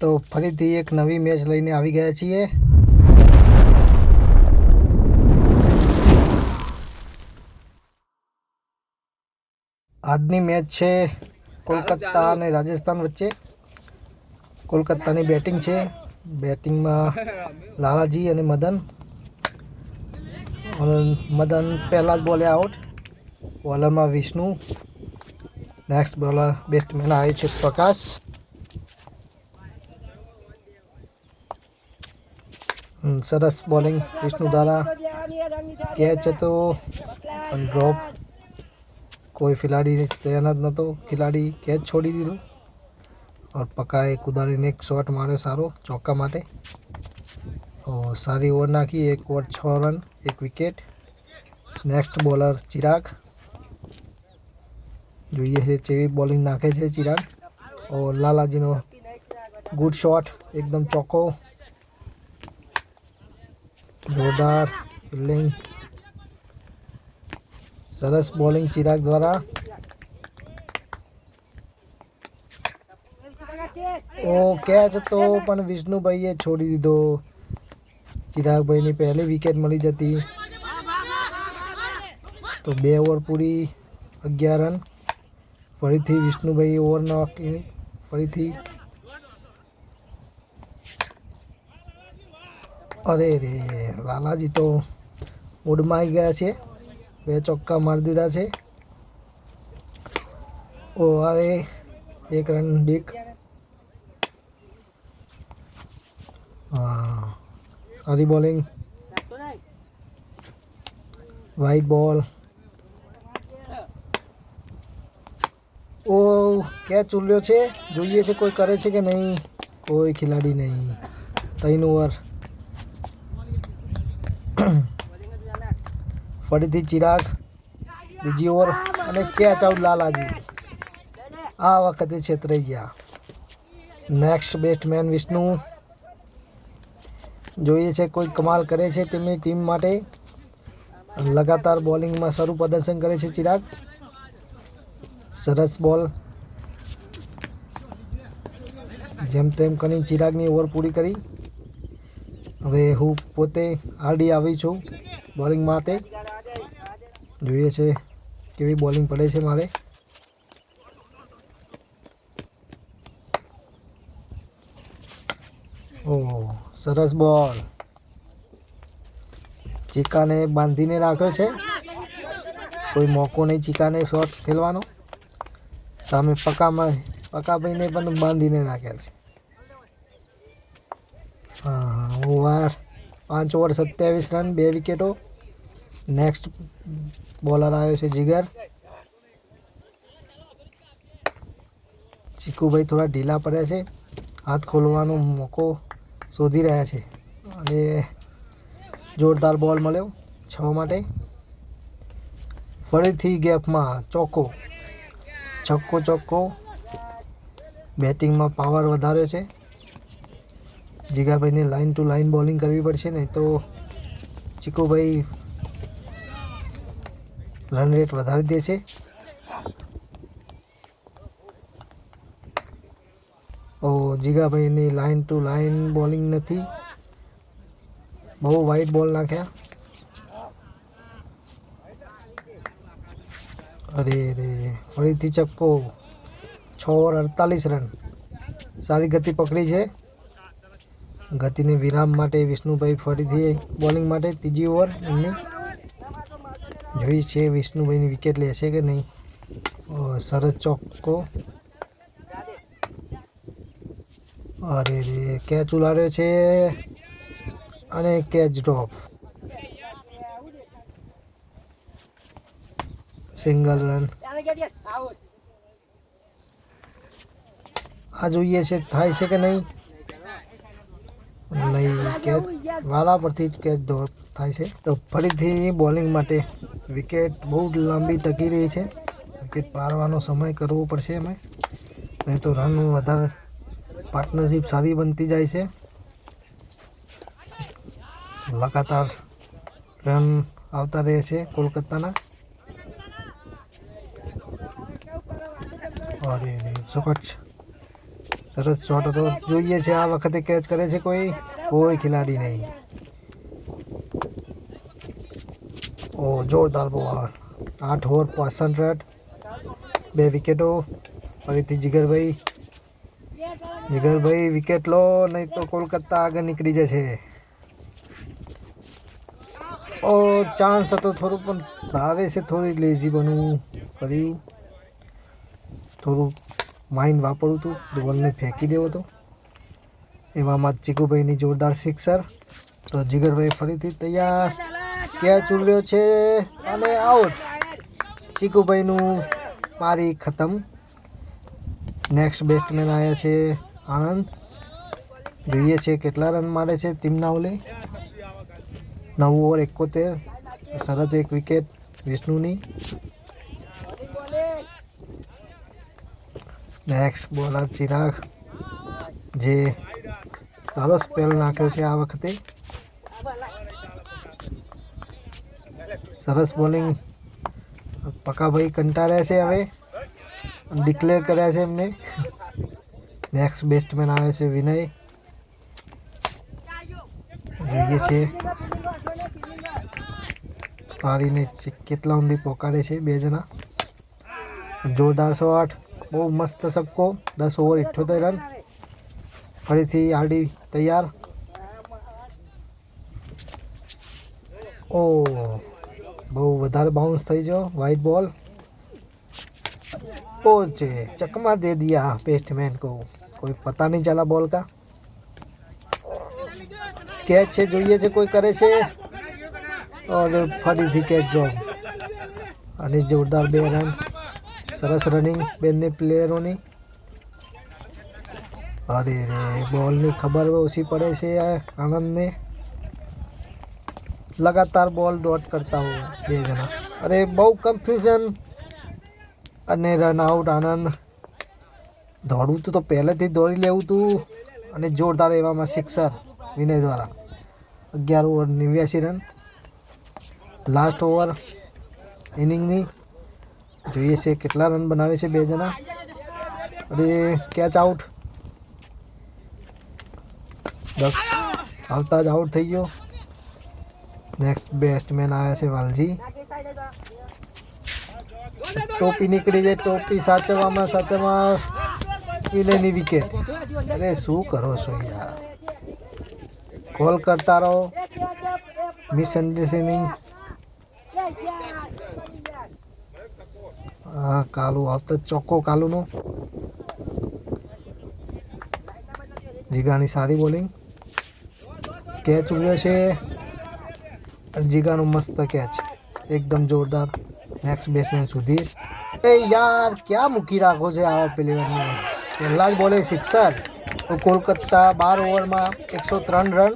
તો ફરીથી એક નવી મેચ લઈને આવી ગયા છીએ. આજની મેચ છે કોલકાતા અને રાજસ્થાન વચ્ચે. કોલકાતાની બેટિંગ છે. બેટિંગમાં લાલાજી અને મદન. મદન પહેલાં જ બોલે આઉટ બોલરમાં વિષ્ણુ. નેક્સ્ટ બોલર બેસ્ટમેન આવે છે પ્રકાશ. સરસ બોલિંગ. વિષ્ણુ દ્વારા કેચ હતો પણ ડ્રોપ કોઈ ખિલાડી તૈયાર જ નહોતો. ખિલાડી કેચ છોડી દીધું. ઓર પકાએ કુદાડીને એક શોટ માર્યો સારો, ચોક્કા માટે. તો સારી ઓવર નાખી, એક ઓવર છ રન એક વિકેટ નેક્સ્ટ બોલર ચિરાગ. જોઈએ છે ચેવી બોલિંગ નાખે છે ચિરાગ. ઓ, લાલાજીનો ગુડ શોટ એકદમ ચોખ્ખો જોરદાર ફિલ્ડિંગ સરસ બોલિંગ ચિરાગ દ્વારા ઓ કેચ હતો પણ વિષ્ણુભાઈએ છોડી દીધો ચિરાગભાઈની પહેલી વિકેટ મળી જતી તો બે ઓવર પૂરી અગિયાર રન ફરીથી વિષ્ણુભાઈ ઓવર નાખી ફરીથી અરે રે લાલાજી તો મૂડમાં આવી ગયા છે. બે ચોક્કા મારી દીધા છે. ઓ, અરે, એક રન ડીક. હા, સારી બોલિંગ. વ્હાઈટ બોલ ઓ કેચ ઉલ્યો છે? જોઈએ છે કોઈ કરે છે કે નહીં? કોઈ ખિલાડી નહીં. ત્રણ ઓવર. ફરીથી ચિરાગ, બીજી ઓવર અને કેચ આઉટ લાલાજી. આ વખતે છેતરાઈ ગયા. Next batsman Vishnu. જોઈએ છે કોઈ કમાલ કરે છે તેમની ટીમ માટે. લગાતાર બોલિંગમાં સારું પ્રદર્શન કરે છે ચિરાગ. સરસ બોલ. જેમ તેમ કરીને ચિરાગની ઓવર પૂરી કરી. હવે હું પોતે આરડી આવી છું બોલિંગ માટે. જોઈએ છે કેવી બોલિંગ પડે છે મારે. ઓહ સરસ બોલ. ચીકાને બાંધીને રાખ્યો છે. કોઈ મોકો નહીં ચીકાને શોટ ખેલવાનો. સામે પકામાં પકાભાઈને પણ બાંધીને રાખ્યા છે. હા ઓવર પાંચ ઓવર સત્યાવીસ રન, બે વિકેટો. નેક્સ્ટ બોલર આવ્યો છે જીગર. ચીકુભાઈ થોડા ઢીલા પડ્યા છે. હાથ ખોલવાનો મોકો શોધી રહ્યા છે. અને જોરદાર બોલ મળ્યો છ માટે. ફરીથી ગેપમાં ચોક્કો છક્કો ચોક્કો બેટિંગમાં પાવર વધાર્યો છે. જીગાભાઈને લાઇન ટુ લાઇન બોલિંગ કરવી પડશે નહીં તો ચીકુભાઈ રન રેટ વધારી દે છે ઓ, જીગાભાઈની લાઇન ટુ લાઇન બોલિંગ નથી. બહુ વાઇટ બોલ નાખ્યા. અરે રે ફરીથી ચક્કો. છ ઓવર અડતાલીસ રન સારી ગતિ પકડી છે. ગતિને વિરામ માટે વિષ્ણુભાઈ ફરીથી બોલિંગ માટે ત્રીજી ઓવર એમની જોઈ છે વિષ્ણુભાઈની વિકેટ લેશે કે નહીં. સરસ ચોક્કો. અરે રે કેચ ઉલાડ્યો છે અને કેચ ડ્રોપ સિંગલ રન આ જોઈએ છે, થાય છે કે નહીં? નહીં કેચ વારા પરથી જ કેચ દોડ થાય છે. તો ફરીથી બોલિંગ માટે વિકેટ બહુ લાંબી ટકી રહી છે. વિકેટ પારવાનો સમય કરવો પડશે અમે નહીં તો રન વધારે પાર્ટનરશિપ સારી બનતી જાય છે. લગાતાર રન આવતા રહે છે કોલકાતાના. અરે રે સરસ શોટ હતો. જોઈએ છે આ વખતે કેચ કરે છે કોઈ? કોઈ ખેલાડી નહીં. ઓ, જોરદાર બોલ આઠ ઓવર પાસઠ રન બે વિકેટો ફરીથી જીગરભાઈ. જીગરભાઈ વિકેટ લો, નહીં તો કોલકાતા આગળ નીકળી જશે. ઓ ચાન્સ હતો થોડું, પણ ભાવે છે થોડી લેઝી બનવું કર્યું થોડું માઇન્ડ વાપરું હતું બોલને ફેંકી દેવો હતો એવામાં ચીકુભાઈની જોરદાર સિક્સર તો જીગરભાઈ ફરીથી તૈયાર. કેચ ઉડ્યો છે? અને આઉટ ચીકુભાઈનું મારી ખતમ. નેક્સ્ટ બેસ્ટમેન આવ્યા છે આનંદ. જોઈએ છે કેટલા રન મારે છે ટીમના ઓલે. નવ ઓવર એકોતેર. શરત એક વિકેટ વિષ્ણુની. નેક્સ્ટ બોલર ચિરાગ જે સારો સ્પેલ નાખ્યો છે આ વખતે. સરસ બોલિંગ પકાભાઈ કંટાળ્યા છે હવે. ડિક્લેર કર્યા છે એમને. નેક્સ્ટ બેસ્ટમેન આવે છે, વિનય. જોઈએ છે. પાડીને કેટલા ઊંધી પોકારે છે, બે જણા. જોરદાર શોટ बहुत मस्त सबको दस ओवर इठोते रन फरी थी आरडी तैयार ओ बहु वधारे बाउंस थी जो वाइट बॉल पोचे चकमा दे दिया बेस्टमैन को कोई पता नहीं चला बॉल का कैच है जो ये से कोई करे से और फरी थी कैच ड्रॉप अरे जोरदार बे रन સરસ રનિંગ બંને પ્લેયરોની અરે રે, બોલની ખબર ઓછી પડે છે આનંદને લગાતાર બોલ ડોટ કરતા હોય બે જણા. અરે, બહુ કન્ફ્યુઝન અને રન આઉટ આનંદ દોડવું તું પહેલેથી દોડી લેવું તું અને જોરદાર એવામાં સિક્સર વિનય દ્વારા. અગિયાર ઓવર નેવ્યાસી રન લાસ્ટ ઓવર ઇનિંગની જોઈએ છે કેટલા રન બનાવે છે બે જણા અરે કેચ આઉટ દક્ષ આવતા જ આઉટ થઈ ગયો નેક્સ્ટ બેસ્ટમેન આવ્યા છે વાલજી ટોપી નીકળી જાય ટોપી સાચવવામાં સાચવવામાં વિનયની વિકેટ અરે શું કરો છો યાર કોલ કરતા રહો મિસઅન્ડરસ્ટેન્ડિંગ હા કાલુ આવતો ચોખ્ખો કાલુનો. જીગાની સારી બોલિંગ. કેચ ઉડ્યો છે. જીગાનો મસ્ત કેચ. એકદમ જોરદાર. નેક્સ્ટ બેટ્સમેન સુધી એ યાર, ક્યાં મૂકી રાખો છે આવા પ્લેયરને પહેલાં જ બોલે, સિક્સર. તો કોલકાતા બાર ઓવરમાં એકસો ત્રણ રન